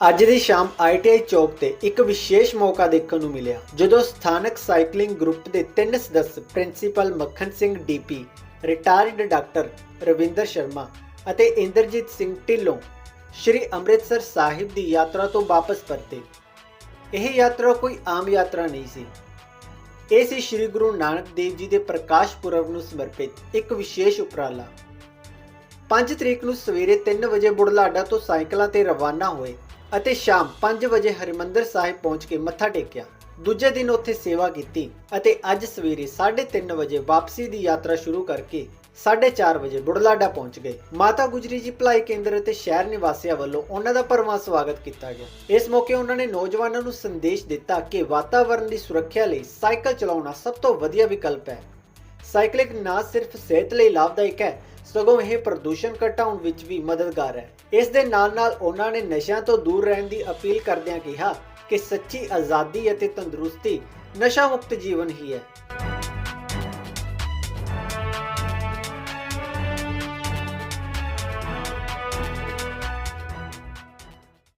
ਅੱਜ ਦੀ ਸ਼ਾਮ ਆਈਟੀਆਈ ਚੌਕ ਤੇ ਇੱਕ ਵਿਸ਼ੇਸ਼ ਮੌਕਾ ਦੇਖਣ ਨੂੰ ਮਿਲਿਆ, ਜਦੋਂ ਸਥਾਨਕ ਸਾਈਕਲਿੰਗ ਗਰੁੱਪ ਦੇ ਤਿੰਨ ਸਦੱਸ principal Makhan Singh DP retired doctor Ravinder Sharma ਅਤੇ ਇੰਦਰਜੀਤ ਸਿੰਘ ਢਿੱਲੋਂ ਸ਼੍ਰੀ ਅੰਮ੍ਰਿਤਸਰ ਸਾਹਿਬ ਦੀ ਯਾਤਰਾ ਤੋਂ ਵਾਪਸ ਪਰਤੇ। ਇਹ ਯਾਤਰਾ ਕੋਈ ਆਮ ਯਾਤਰਾ ਨਹੀਂ ਸੀ। ਇਹ ਸੀ ਸ਼੍ਰੀ ਗੁਰੂ ਨਾਨਕ ਦੇਵ ਜੀ ਦੇ ਪ੍ਰਕਾਸ਼ ਪੁਰਬ ਨੂੰ ਸਮਰਪਿਤ ਇੱਕ ਵਿਸ਼ੇਸ਼ ਉਪਰਾਲਾ। 5 ਤਰੀਕ ਨੂੰ ਸਵੇਰੇ 3 ਵਜੇ ਬੁਢਲਾਡਾ ਤੋਂ ਸਾਈਕਲਾਂ ਤੇ ਰਵਾਨਾ ਹੋਏ ਅਤੇ ਸ਼ਾਮ 5 ਵਜੇ ਹਰਿਮੰਦਰ ਸਾਹਿਬ ਪਹੁੰਚ ਕੇ ਮੱਥਾ ਟੇਕਿਆ। ਦੂਜੇ ਦਿਨ ਉੱਥੇ ਸੇਵਾ ਕੀਤੀ ਅਤੇ ਅੱਜ ਸਵੇਰੇ 3:30 ਵਜੇ ਵਾਪਸੀ ਦੀ ਯਾਤਰਾ ਸ਼ੁਰੂ ਕਰਕੇ 4:30 ਵਜੇ ਬੁਢਲਾਡਾ ਪਹੁੰਚ ਗਏ। ਮਾਤਾ ਗੁਜਰੀ ਜੀ ਭਲਾਈ ਕੇਂਦਰ ਅਤੇ ਸ਼ਹਿਰ ਨਿਵਾਸੀਆਂ ਵੱਲੋਂ ਉਹਨਾਂ ਦਾ ਭਰਵਾਂ ਸਵਾਗਤ ਕੀਤਾ ਗਿਆ। ਇਸ ਮੌਕੇ ਉਹਨਾਂ ਨੇ ਨੌਜਵਾਨਾਂ ਨੂੰ ਸੰਦੇਸ਼ ਦਿੱਤਾ ਕਿ ਵਾਤਾਵਰਣ ਦੀ ਸੁਰੱਖਿਆ ਲਈ ਸਾਈਕਲ ਚਲਾਉਣਾ ਸਭ ਤੋਂ ਵਧੀਆ ਵਿਕਲਪ ਹੈ। ਸਾਈਕਲਿੰਗ ਨਾ ਸਿਰਫ ਸਿਹਤ ਲਈ ਲਾਭਦਾਇਕ ਹੈ, ਸਗੋਂ ਇਹ ਪ੍ਰਦੂਸ਼ਣ ਘਟਾਉਣ ਵਿੱਚ ਵੀ ਮਦਦਗਾਰ ਹੈ। ਇਸ ਦੇ ਨਾਲ-ਨਾਲ ਉਹਨਾਂ ਨੇ ਨਸ਼ਿਆਂ ਤੋਂ ਦੂਰ ਰਹਿਣ ਦੀ ਅਪੀਲ ਕਰਦਿਆਂ ਕਿਹਾ ਕਿ ਸੱਚੀ ਆਜ਼ਾਦੀ ਅਤੇ ਤੰਦਰੁਸਤੀ ਨਸ਼ਾ ਮੁਕਤ ਜੀਵਨ ਹੀ ਹੈ।